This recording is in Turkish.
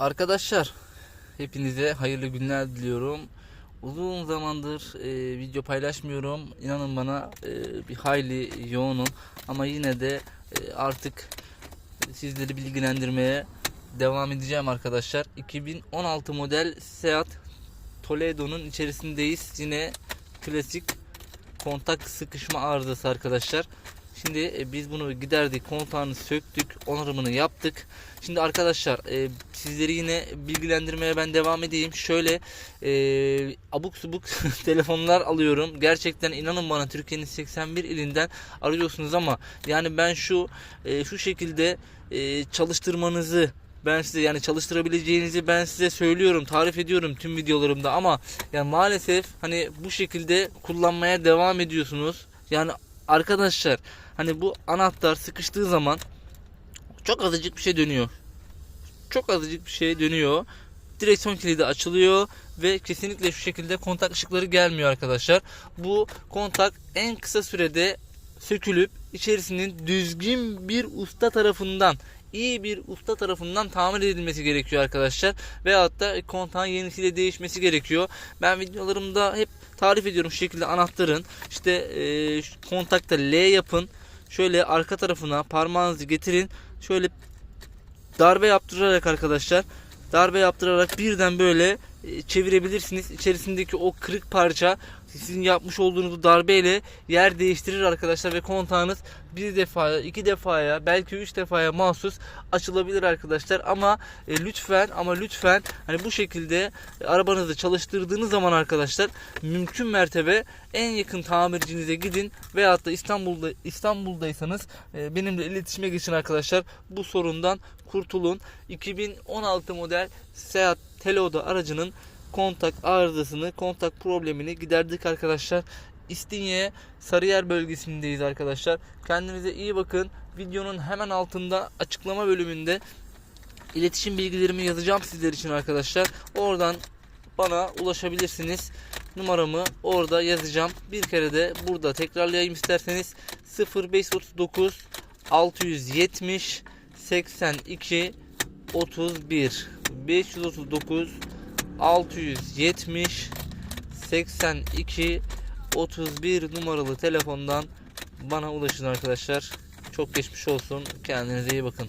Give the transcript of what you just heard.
Arkadaşlar hepinize hayırlı günler diliyorum. Uzun zamandır e, video paylaşmıyorum. İnanın bana e, bir hayli yoğunum ama yine de e, artık sizleri bilgilendirmeye devam edeceğim arkadaşlar. 2016 model Seat Toledo'nun içerisindeyiz. Yine klasik kontak sıkışma arızası arkadaşlar. Şimdi e, biz bunu giderdik, kontağını söktük, onarımını yaptık. Şimdi arkadaşlar e, sizleri yine bilgilendirmeye ben devam edeyim. Şöyle e, abuk subuk telefonlar alıyorum. Gerçekten inanın bana Türkiye'nin 81 ilinden arıyorsunuz ama yani ben şu e, şu şekilde e, çalıştırmanızı ben size yani çalıştırabileceğinizi ben size söylüyorum, tarif ediyorum tüm videolarımda ama yani maalesef hani bu şekilde kullanmaya devam ediyorsunuz. Yani arkadaşlar hani bu anahtar sıkıştığı zaman çok azıcık bir şey dönüyor. Çok azıcık bir şey dönüyor. Direksiyon kilidi açılıyor ve kesinlikle şu şekilde kontak ışıkları gelmiyor arkadaşlar. Bu kontak en kısa sürede sökülüp içerisinin düzgün bir usta tarafından iyi bir usta tarafından tamir edilmesi gerekiyor arkadaşlar. Veyahut da kontağın yenisiyle değişmesi gerekiyor. Ben videolarımda hep tarif ediyorum şu şekilde anahtarın işte e, kontakta L yapın. Şöyle arka tarafına parmağınızı getirin. Şöyle darbe yaptırarak arkadaşlar darbe yaptırarak birden böyle çevirebilirsiniz. İçerisindeki o kırık parça sizin yapmış olduğunuz darbeyle yer değiştirir arkadaşlar ve kontağınız bir defaya, iki defaya, belki üç defaya mahsus açılabilir arkadaşlar. Ama e, lütfen ama lütfen hani bu şekilde e, arabanızı çalıştırdığınız zaman arkadaşlar mümkün mertebe en yakın tamircinize gidin veyahut da İstanbul'da İstanbul'daysanız e, benimle iletişime geçin arkadaşlar. Bu sorundan kurtulun. 2016 model Seat Teleoda aracının kontak arızasını, kontak problemini giderdik arkadaşlar. İstinye Sarıyer bölgesindeyiz arkadaşlar. Kendinize iyi bakın. Videonun hemen altında açıklama bölümünde iletişim bilgilerimi yazacağım sizler için arkadaşlar. Oradan bana ulaşabilirsiniz. Numaramı orada yazacağım. Bir kere de burada tekrarlayayım isterseniz 0539 670 82 31 539 670 82 31 numaralı telefondan bana ulaşın arkadaşlar. Çok geçmiş olsun. Kendinize iyi bakın.